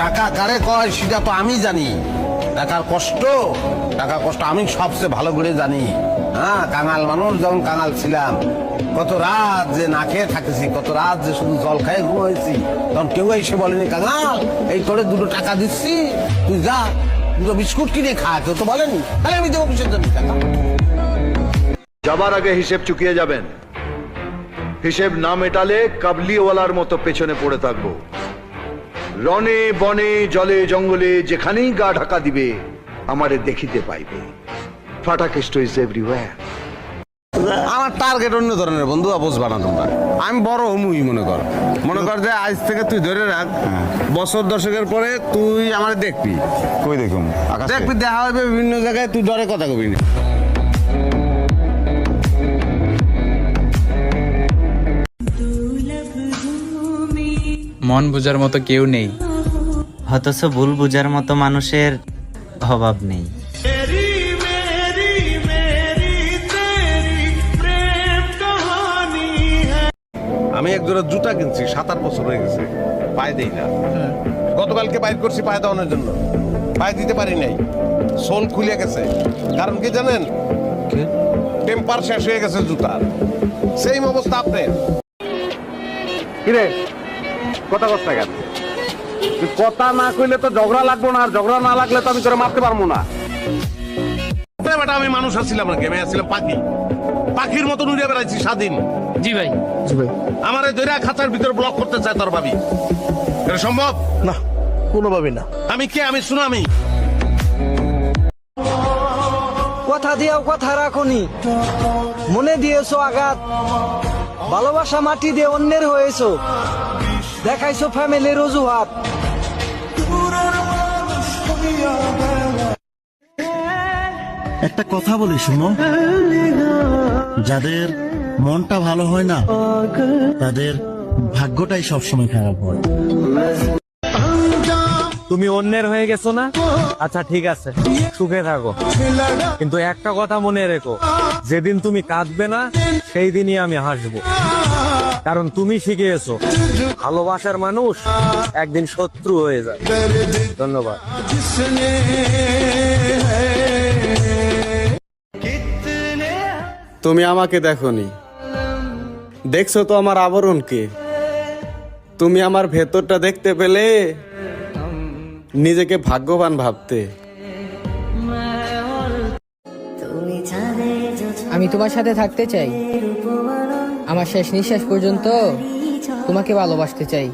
টাকা কারে কয় সেটা তো আমি জানি। টাকার কষ্ট টাকার কষ্ট আমি সবচেয়ে ভালো করে জানি। হ্যাঁ কাঙাল মানুষ যখন কাঙাল ছিলাম, কত রাত যে না খেয়ে থাকেছি, কত রাত যে শুধু জল খাই ঘুমাইছি, তখন কেউ এসে বলেনি, কাঙাল, এই করে দুটো টাকা দিচ্ছি, তুই যা, দুটো বিস্কুট কিনে খা। কেউ তো বলেনি। তাহলে আমি দেবো কিসের জন্য টাকা? যাবার আগে হিসেব চুকিয়ে যাবেন। হিসেব না মেটালে কাবলিওয়ালার মতো পেছনে পড়ে থাকব। রনে বনে জলে জঙ্গলে যেখানেই গা ঢাকা দিবে আমারে দেখিতে পাইবে। ফাটাকেষ্ট ইজ এভরিওয়্যার আমার টার্গেট অন্য ধরনের বন্ধু বুঝবা না তোমরা। আমি বড় হমুই মনে কর। মনে কর যে আজ থেকে তুই ধরে রাখ বছর দশকের পরে তুই আমার দেখবি। কই দেখুন আকাশ। দেখবি দেখা হবে বিভিন্ন জায়গায় তুই ডরে কথা কবি না। মন বোঝার মতো কেউ নেই। অথচ ভুল বুঝার মতো মানুষের অভাব নেই। আমি এক জোড়া জুতা কিনছি সাত আট বছর হয়ে গেছে। পায়ে দেই না। গতকালকে বাইর করছি পায়ে দেওয়ানোর জন্য। পায়ে দিতে পারি নাই। সোল খুলে গেছে। কারণ কি জানেন? টেম্পার শেষ হয়ে গেছে জুতার। সেম অবস্থা আপনার। কিরে? কথা কষ্ট কেন? কথা না কইলে তো ঝগড়া লাগবো না আর ঝগড়া না লাগলে তো আমি তোরে মারতে পারব না। বেটা আমি মানুষ আসছিলাম না গেমে আসছিলাম পাখি। পাখির মতন উড়ে বেড়াইছি স্বাধীন। জি ভাই। জি আমার এই দৈরা খাঁচার ভিতর ব্লক করতে চায় তোর ভাবি। এটা সম্ভব? না কোনোভাবে না। আমি কে? আমি সুনামি। কথা দিয়েও কথা রাখনি। মনে দিয়েছ আঘাত। ভালোবাসা মাটি দিয়ে অন্যের হয়েছো। দেখাইছো ফ্যামিলির অজুহাত। একটা কথা বলি শুনো। যাদের মনটা ভালো হয় না তাদের ভাগ্যটাই সবসময় খারাপ হয়। তুমি অন্যের হয়ে গেছো না? আচ্ছা ঠিক আছে। সুখে থাকো। কিন্তু একটা কথা মনে রেখো। যেদিন তুমি কাঁদবে না সেই দিনই আমি হাসবো। কারণ তুমি শিখিয়েছো। ভালোবাসার মানুষ একদিন শত্রু হয়ে যায়। ধন্যবাদ। তুমি আমাকে দেখনি। দেখছ তো আমার আবরণকে। তুমি আমার ভেতরটা দেখতে পেলে নিজেকে ভাগ্যবান ভাবতে। আমি তোমার সাথে থাকতে চাই। আমার শেষ নিঃশ্বাস পর্যন্ত তোমাকে ভালোবাসতে চাই।